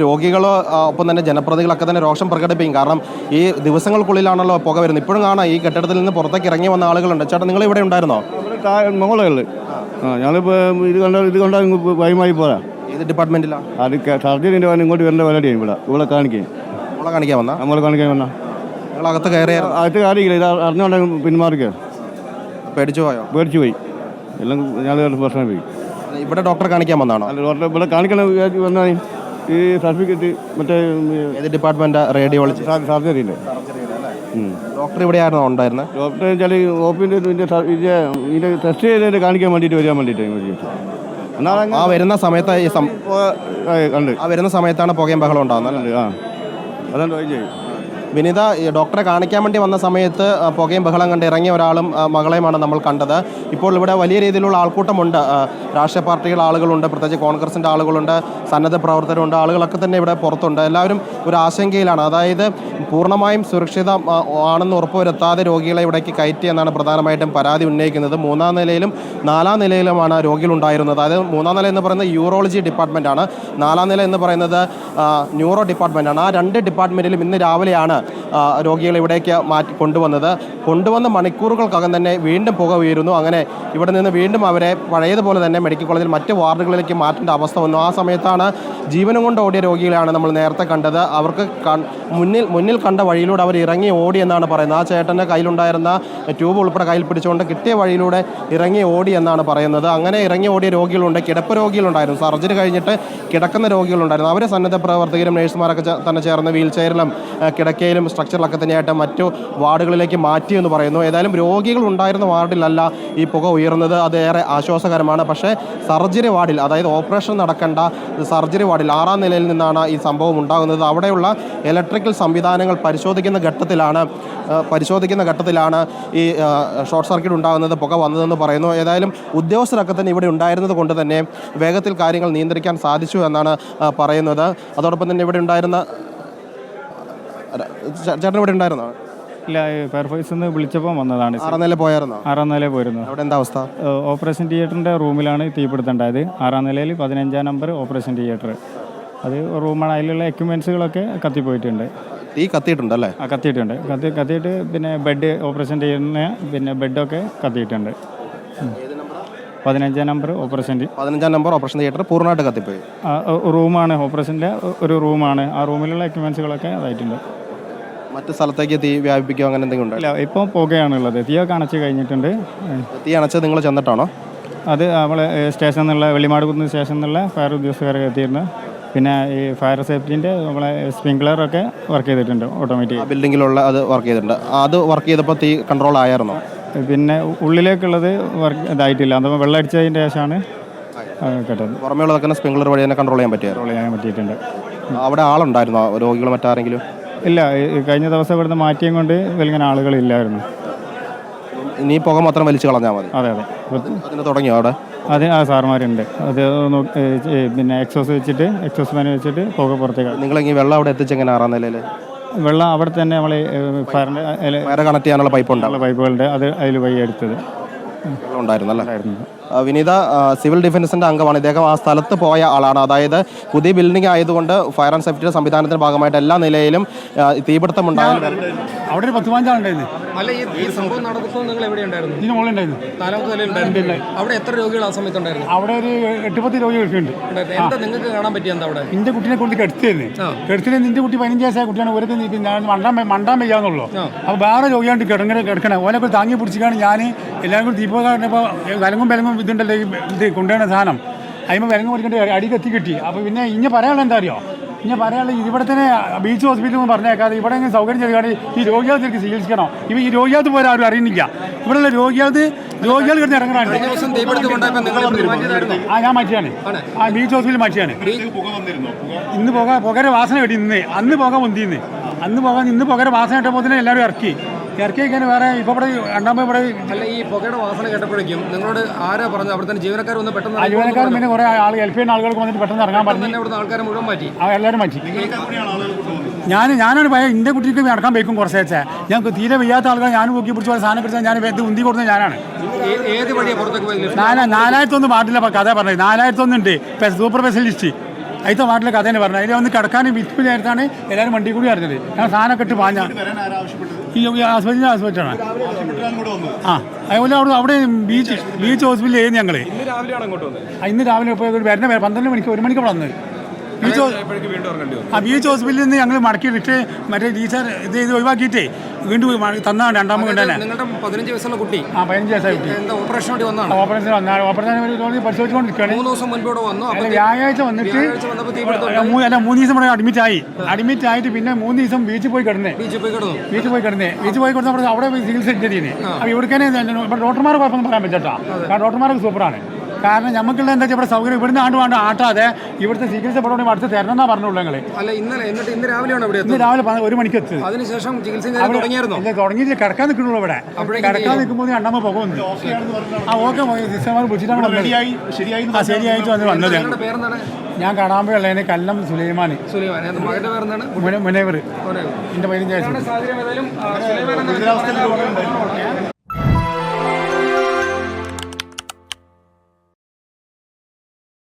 രോഗികൾ ഒപ്പം തന്നെ ജനപ്രതികളൊക്കെ തന്നെ രോഷം പ്രകടിപ്പിക്കും. കാരണം ഈ ദിവസങ്ങൾക്കുള്ളിലാണല്ലോ പുക വരുന്നത്. ഇപ്പോഴും കാണാം ഈ കെട്ടിടത്തിൽ നിന്ന് പുറത്തേക്ക് ഇറങ്ങി വന്ന ആളുകളുണ്ട്. ചേട്ടാ നിങ്ങൾ ഇവിടെ ഉണ്ടായിരുന്നോ? മുകളിൽ ഞങ്ങളിപ്പോൾ ഇത് കണ്ട ഇത് കണ്ടാൽ ഭയമായി പോരാ. ഏത് ഡിപ്പാർട്ട്മെന്റിലാണ് അത് സർജറിന്റെ വന്ന് ഇങ്ങോട്ട് വരേണ്ട പരിപാടിയാണ് ഇവിടെ. ഇവിടെ കാണിക്കാൻ നമ്മളെ കാണിക്കാൻ വന്നാ? നമ്മൾ കാണിക്കാൻ വന്നാ. നിങ്ങൾ അകത്ത് കയറിയ അകത്ത് കാര്യമില്ല ഇത് അറിഞ്ഞോണ്ട് പിന്മാറിക്കുക പേടിച്ചു പോയോ? പേടിച്ചു പോയി. എല്ലാം ഞാൻ പ്രശ്നം പോയി. ഇവിടെ ഡോക്ടറെ കാണിക്കാൻ വന്നാണോ? അല്ല ഡോക്ടറെ ഇവിടെ കാണിക്കണം വന്നാൽ ഈ സർട്ടിഫിക്കറ്റ് മറ്റേ ഏത് ഡിപ്പാർട്ട്മെന്റ് റേഡിയോളജി സർജറി ഇവിടെ ഡോക്ടർ ഇവിടെയായിരുന്നു ഉണ്ടായിരുന്നത് ഡോക്ടർ വെച്ചാൽ ഓപ്പിന്റെ ഇതിന്റെ ഇതിന്റെ ടെസ്റ്റ് ചെയ്തതിന്റെ കാണിക്കാൻ വേണ്ടിയിട്ട് വരാൻ വേണ്ടിയിട്ട് ആ വരുന്ന സമയത്ത് ഈ സം- കണ്ട്. ആ വരുന്ന സമയത്താണ് പുകയും ബഹളം ഉണ്ടാകുന്നത് ആ. അതാണ് ചെയ്യും വിനിത ഡോക്ടറെ കാണിക്കാൻ വേണ്ടി വന്ന സമയത്ത് പുകയും ബഹളം കണ്ട് ഇറങ്ങിയ ഒരാളും മകളെയുമാണ് നമ്മൾ കണ്ടത്. ഇപ്പോൾ ഇവിടെ വലിയ രീതിയിലുള്ള ആൾക്കൂട്ടമുണ്ട്. രാഷ്ട്രീയ പാർട്ടികൾ ആളുകളുണ്ട് പ്രത്യേകിച്ച് കോൺഗ്രസിന്റെ ആളുകളുണ്ട് സന്നദ്ധ പ്രവർത്തകരുണ്ട് ആളുകളൊക്കെ തന്നെ ഇവിടെ പുറത്തുണ്ട്. എല്ലാവരും ഒരു ആശങ്കയിലാണ്. അതായത് പൂർണമായും സുരക്ഷിത ആണെന്ന് ഉറപ്പുവരുത്താതെ രോഗികളെ ഇവിടേക്ക് കയറ്റി എന്നാണ് പ്രധാനമായിട്ടും പരാതി ഉന്നയിക്കുന്നത്. മൂന്നാം നിലയിലും നാലാം നിലയിലുമാണ് രോഗികളുണ്ടായിരുന്നത് അതായത് മൂന്നാം നില എന്ന് പറയുന്നത് യൂറോളജി ഡിപ്പാർട്ട്മെന്റാണ് നാലാം നില എന്ന് പറയുന്നത് ന്യൂറോ ഡിപ്പാർട്ട്മെന്റാണ് ആ രണ്ട് ഡിപ്പാർട്ട്മെന്റിലും ഇന്ന് രാവിലെയാണ് രോഗികളെ ഇവിടേക്ക് മാറ്റി കൊണ്ടുവന്നത്. കൊണ്ടുവന്ന മണിക്കൂറുകൾക്കകം തന്നെ വീണ്ടും പുക ഉയരുന്നു അങ്ങനെ ഇവിടെ നിന്ന് വീണ്ടും അവരെ പഴയതുപോലെ തന്നെ മെഡിക്കൽ കോളേജിൽ മറ്റ് വാർഡുകളിലേക്ക് മാറ്റേണ്ട അവസ്ഥ വന്നു. ആ സമയത്താണ് ജീവനും കൊണ്ട് ഓടിയ രോഗികളെയാണ് നമ്മൾ നേരത്തെ കണ്ടത്. അവർക്ക് മുന്നിൽ മുന്നിൽ കണ്ട വഴിയിലൂടെ അവർ ഇറങ്ങി ഓടി എന്നാണ് പറയുന്നത്. ആ ചേട്ടന്റെ കയ്യിലുണ്ടായിരുന്ന ട്യൂബ് ഉൾപ്പെടെ കയ്യിൽ പിടിച്ചുകൊണ്ട് കിട്ടിയ വഴിയിലൂടെ ഇറങ്ങി ഓടി എന്നാണ് പറയുന്നത്. അങ്ങനെ ഇറങ്ങി ഓടിയ രോഗികളുണ്ട്. കിടപ്പ് രോഗികളുണ്ടായിരുന്നു. സർജറി കഴിഞ്ഞിട്ട് കിടക്കുന്ന രോഗികളുണ്ടായിരുന്നു. അവരെ സന്നദ്ധ പ്രവർത്തകരും നഴ്സുമാരൊക്കെ തന്നെ ചേർന്ന് വീൽ ചെയറിലും ഏഹ്, കിടക്കയിലും സ്ട്രക്ചറിലൊക്കെ തന്നെയായിട്ട് മറ്റു വാർഡുകളിലേക്ക് മാറ്റി എന്ന് പറയുന്നു. ഏതായാലും രോഗികൾ ഉണ്ടായിരുന്ന വാർഡിലല്ല ഈ പുക ഉയർന്നത്. അത് ഏറെ ആശ്വാസകരമാണ്. പക്ഷേ സർജറി വാർഡിൽ അതായത് ഓപ്പറേഷൻ നടക്കേണ്ട സർജറി വാർഡിൽ ആറാം നിലയിൽ നിന്നാണ് ഈ സംഭവം ഉണ്ടാകുന്നത്. അവിടെയുള്ള ഇലക്ട്രിക്കൽ സംവിധാനങ്ങൾ പരിശോധിക്കുന്ന ഘട്ടത്തിലാണ് പരിശോധിക്കുന്ന ഘട്ടത്തിലാണ് ഈ ഷോർട്ട് സർക്യൂട്ട് ഉണ്ടാകുന്നത് പുക വന്നതെന്ന് പറയുന്നു. ഏതായാലും ഉദ്യോഗസ്ഥരൊക്കെ തന്നെ ഇവിടെ ഉണ്ടായിരുന്നത് കൊണ്ട് തന്നെ വേഗത്തിൽ കാര്യങ്ങൾ നിയന്ത്രിക്കാൻ സാധിച്ചു എന്നാണ് പറയുന്നത്. അതോടൊപ്പം തന്നെ ഇവിടെ ഉണ്ടായിരുന്ന ചേട്ടൻ ഇവിടെ ഉണ്ടായിരുന്നോ? ഇല്ല ഫയർഫോഴ്സ് നിന്ന് വിളിച്ചപ്പോൾ വന്നതാണ് ആറാം നില പോയായിരുന്നോ? ആറാം നിലയിൽ പോയിരുന്നു. അവിടെ എന്താ അവസ്ഥ? ഓപ്പറേഷൻ തിയേറ്ററിന്റെ റൂമിലാണ് തീപിടുത്തുണ്ടായത് ആറാം നിലയിൽ പതിനഞ്ചാം നമ്പർ ഓപ്പറേഷൻ തിയേറ്റർ. അത് റൂമാണ് അതിലുള്ള എക്യുപ്മെൻസുകളൊക്കെ കത്തിപ്പോയിട്ടുണ്ട്. തീ കത്തിയിട്ടുണ്ടല്ലേ ആ കത്തിയിട്ടുണ്ട്. കത്തി കത്തിയിട്ട് പിന്നെ ബെഡ് ഓപ്പറേഷൻ തിയേറ്ററിന് പിന്നെ ബെഡൊക്കെ കത്തിയിട്ടുണ്ട്. പതിനഞ്ചാം നമ്പർ ഓപ്പറേഷൻ പതിനഞ്ചാം നമ്പർ ഓപ്പറേഷൻ തിയേറ്റർ പൂർണമായിട്ട് കത്തിപ്പോയി. റൂമാണ് ഓപ്പറേഷന്റെ ഒരു റൂമാണ്. ആ റൂമിലുള്ള എക്യുപ്മെൻസുകളൊക്കെ അതായിട്ടുണ്ട്. മറ്റ് സ്ഥലത്തേക്ക് തീ വ്യാപിപ്പിക്കുക അങ്ങനെ എന്തെങ്കിലും ഉണ്ടോ? ഇല്ല ഇപ്പോൾ പുകയാണുള്ളത്. തീയൊക്കെ അണച്ച് കഴിഞ്ഞിട്ടുണ്ട്. തീ അണച്ച് നിങ്ങൾ ചെന്നിട്ടാണോ? അത് നമ്മളെ സ്റ്റേഷനിൽ നിന്നുള്ള വെള്ളിമാട് കുന്ന് സ്റ്റേഷനിൽ നിന്നുള്ള ഫയർ ഉദ്യോഗസ്ഥരൊക്കെ എത്തിയിരുന്നു. പിന്നെ ഈ ഫയർ സേഫ്റ്റിന്റെ നമ്മളെ സ്പ്രിങ്ക്ലറൊക്കെ വർക്ക് ചെയ്തിട്ടുണ്ട് ഓട്ടോമാറ്റിക്. ബിൽഡിങ്ങിലുള്ള അത് വർക്ക് ചെയ്തിട്ടുണ്ട്. അത് വർക്ക് ചെയ്തപ്പോൾ തീ കൺട്രോൾ ആയിരുന്നോ പിന്നെ ഉള്ളിലേക്കുള്ളത് വർക്ക് ഇതായിട്ടില്ല. അഥവാ വെള്ളം അടിച്ചതിന്റെ ശേഷമാണ് കേട്ടത്. സ്പ്രിംഗ്ലർ വഴി തന്നെ കൺട്രോൾ ചെയ്യാൻ പറ്റിയത്. കൺട്രോൾ ചെയ്യാൻ പറ്റിയിട്ടുണ്ട്. അവിടെ ആളുണ്ടായിരുന്നോ? രോഗികൾ മറ്റാരെങ്കിലും? ഇല്ല കഴിഞ്ഞ ദിവസം ഇവിടുന്ന് മാറ്റിയും കൊണ്ട് വലിയ ആളുകളില്ലായിരുന്നു. ഇനി പുക മാത്രം വലിച്ചു കളഞ്ഞാൽ മതി. അതെ അതെ. അതിന് തുടങ്ങിയോ അവിടെ? അത് ആ സാറുമാരുണ്ട്. അത് പിന്നെ എക്സോസ് വെച്ചിട്ട് എക്സോസ് ഫാൻ വെച്ചിട്ട് പുക പുറത്തേക്ക് നിങ്ങൾ ഈ വെള്ളം അവിടെ എത്തിച്ചെങ്ങനെ ആറാം നിലയിൽ വെള്ളം അവിടെ തന്നെ നമ്മൾ ഫയറിന്റെ കണക്ട് ചെയ്യാനുള്ള പൈപ്പ് ഉണ്ടാവും പൈപ്പുകളുടെ അത് അതിൽ വഴി എടുത്തത് വെള്ളം ഉണ്ടായിരുന്നു അല്ലേ ഉണ്ടായിരുന്നു. ആ, വിനീത സിവിൽ ഡിഫൻസിന്റെ അംഗമാണ്. ഇദ്ദേഹം ആ സ്ഥലത്ത് പോയ ആളാണ്. അതായത് പുതിയ ബിൽഡിംഗ് ആയതുകൊണ്ട് ഫയർ ആൻഡ് സേഫ്റ്റിയുടെ സംവിധാനത്തിന്റെ ഭാഗമായിട്ട് എല്ലാ നിലയിലും തീപിടുത്തം ഉണ്ടായാലും അവിടെ ഒരു പത്ത് പതിനഞ്ചാളുണ്ടായിരുന്നു അല്ല ഈ സംഭവം നടക്കുമ്പോൾ നിങ്ങൾ എവിടെ ഉണ്ടായിരുന്നു? അവിടെ എത്ര രോഗികൾ ആ സമയത്ത് ഉണ്ടായിരുന്നു? അവിടെ ഒരു എട്ട് പത്ത് രോഗികളൊക്കെ ഉണ്ട്. എന്താ നിങ്ങൾക്ക് കാണാൻ പറ്റിയ എന്താ അവിടെ? കുട്ടിനെ കൊണ്ട് കെടുത്തിരുന്നു. കെടുത്തിന് നിന്റെ കുട്ടി പതിനഞ്ച് വയസ്സായ കുട്ടിയാണ്. ഒരു ഞാൻ മണ്ടാൻ വയ്യ- മണ്ടാൻ വയ്യാന്നുള്ളൂ അപ്പോൾ വേറെ രോഗിയാണ്ട് കിടങ്ങനെ കിടക്കണേ. ഓനൊക്കെ താങ്ങി ഞാൻ എല്ലാവരും കൂടി ദീപക കണ്ടപ്പോൾ വിലങ്ങും വിലങ്ങും ഇതുണ്ടല്ലോ ഈ ഇത് കൊണ്ടുവരുന്ന സാധനം. അതിമ്പോൾ വിലങ്ങ് പിടിക്കേണ്ട അടി കത്തി കിട്ടി. അപ്പോൾ പിന്നെ ഇനി പറയാനുള്ള എന്താ അറിയോ? ഇനി പറയാനുള്ള ഇവിടെ തന്നെ ബീച്ച് ഹോസ്പിറ്റലിൽ നിന്ന് പറഞ്ഞേക്കാതെ ഇവിടെ ഇങ്ങനെ സൗകര്യം ചെയ്യുകയാണ് ഈ രോഗികൾ ശരിക്കും ചികിത്സിക്കണം? ഇപ്പം ഈ രോഗികൾക്ക് പോലും ആരും അറിയുന്നില്ല. ഇവിടെയുള്ള രോഗികൾക്ക് രോഗികൾ കിടന്ന് മാറ്റിയതായിരുന്നു ആ ഞാൻ മാറ്റിയാണ് ആ ബീച്ച് ഹോസ്പിറ്റലിൽ മാറ്റിയാണ് ഇന്ന് പുക പുകര വാസന കിട്ടി ഇന്ന്. അന്ന് പുക പൊന്തിന്ന് അന്ന് പുക ഇന്ന് പുകര വാസന കിട്ടപ്പോൾ തന്നെ എല്ലാവരും ഇറക്കി. ഇറക്കി കഴിക്കാൻ വേറെ ഇപ്പോൾ ഇവിടെ രണ്ടാമത് ഇവിടെ അല്ല ഈ പുകയുടെ വാസന കേട്ടപ്പോഴേക്കും നിങ്ങളോട് ആരാ പറഞ്ഞു അവിടെ തന്നെ ജീവനക്കാർ വന്ന് പെട്ടെന്ന് ജീവനക്കാർ ജീവനക്കാരൻ പിന്നെ കുറേ ആൾ ഹെൽപ്പ് ചെയ്യുന്ന ആളുകൾക്ക് വന്നിട്ട് പെട്ടെന്ന് ഇറങ്ങാൻ പറഞ്ഞു. അവിടുന്ന് ആൾക്കാരെ മുഴുവൻ മാറ്റി. ആ എല്ലാവരും മാറ്റി. ഞാൻ ഞാനാണ് ഭയം എന്റെ കുട്ടിക്ക് നടക്കാൻ വയ്ക്കും കുറച്ച് വെച്ചാൽ ഞങ്ങൾക്ക് തീരെ വയ്യാത്ത ആൾക്കാർ ഞാൻ പൊക്കി പിടിച്ച പോലെ സാധനം പിടിച്ചാൽ ഞാൻ ഇത് ഉന്തി കൊടുത്തത് ഞാനാണ്. ഏത് വഴിയാ പുറത്തേക്ക് പോയത് നാലാ നാലായിരത്തൊന്ന് പാട്ടില്ല കഥ പറഞ്ഞത്. നാലായിരത്തൊന്നുണ്ട്. സൂപ്പർ സ്പെഷ്യലിസ്റ്റ് അതിത്തെ പാട്ടിലെ കഥ തന്നെ പറഞ്ഞു അതിൽ വന്ന് കിടക്കാനും വിത്ത് നേരത്താണ് എല്ലാവരും വണ്ടി കൂടി അറിഞ്ഞത് ഞാൻ സാധനം കെട്ട് പാഞ്ഞ ഈ ആസ്പത്രി ഹസ്ബൻഡാണ് ആ അതുപോലെ അവിടെ അവിടെ ബീച്ച് ബീച്ച് ഹോസ്പിറ്റലിൽ ചെയ്യുന്നു ഞങ്ങൾ ഇന്ന് രാവിലെ ഇപ്പോൾ വരുന്ന പന്ത്രണ്ട് മണിക്ക് ഒരു മണിക്ക് വന്നത് ബീച്ച് ആ ബീച്ച് ഹോസ്പിറ്റലിൽ നിന്ന് ഞങ്ങൾ മടക്കിയിട്ട് മറ്റേ ടീച്ചർ ഇത് ഇത് ഒഴിവാക്കിയിട്ടേ വീണ്ടും തന്നാണ് രണ്ടാമത് കൊണ്ടുതന്നെ. നിങ്ങളുടെ പതിനഞ്ച് വയസ്സുള്ള കുട്ടി ആ പതിനഞ്ച് വയസ്സായ കുട്ടി. എന്താ ഓപ്പറേഷൻ വേണ്ടി വന്നാണ് ഓപ്പറേഷൻ വന്നാൽ ഓപ്പറേഷൻ പരിശോധിച്ചുകൊണ്ടിരിക്കുകയാണ്. മൂന്ന് ദിവസം മുൻപ് ഇവിടെ വന്നു. അല്ല അപ്പൊ വ്യാഴാഴ്ച വന്നിട്ട് അല്ല, മൂന്ന് ദിവസം ഇവിടെ അഡ്മിറ്റ് ആയി. അഡ്മിറ്റ് ആയിട്ട് പിന്നെ മൂന്ന് ദിവസം ബീച്ചിൽ പോയി കിടന്നേ. ബീച്ചിൽ പോയി കിടന്നേ. ബീച്ചിൽ പോയി കിടന്നേ. ബീച്ചിൽ പോയി കിടന്നപ്പോൾ അവിടെ ചികിത്സ ചെയ്തിരുന്നേ. അപ്പോൾ ഇവിടേക്കാനെ ഇവിടെ ഡോക്ടർമാർ കുഴപ്പമൊന്നും പറയാൻ പറ്റാ കാരണം ഡോക്ടർമാർക്ക് സൂപ്പറാണ് കാരണം നമുക്കുള്ള എന്താ ഇവിടെ സൗകര്യം? ഇവിടുന്ന് ആണ്ട് വേണ്ട ആട്ടാതെ ഇവിടുത്തെ ചികിത്സ ഇവിടെ അടുത്ത് തരണം എന്നാ പറഞ്ഞുള്ളൂ ഞങ്ങൾ അല്ല ഇന്നലെ എന്നിട്ട് ഇന്ന് രാവിലെയാണ് ഇവിടെ ഇന്ന് രാവിലെ ഒരു മണിക്ക് എത്തുന്നത്. അതിനുശേഷം ചികിത്സ തുടങ്ങിയായിരുന്നു? തുടങ്ങിയിട്ട് കിടക്കാൻ നിൽക്കണുള്ളൂ ഇവിടെ. കിടക്കാൻ നിൽക്കുമ്പോൾ അണ്ണമ്മ പോകുന്നു ആ ഓക്കെ സിസ്റ്റർമാർ വിളിച്ചിട്ടാണ് ശരിയായിട്ട് വന്ന് വന്നത്. ഞാൻ കാണാൻ ഞാൻ കാണാമ്പോഴുള്ള കല്ലം സുലൈമാൻ. സുലൈമാൻ മുനേവർ? എന്റെ പതിനഞ്ച് വയസ്സ്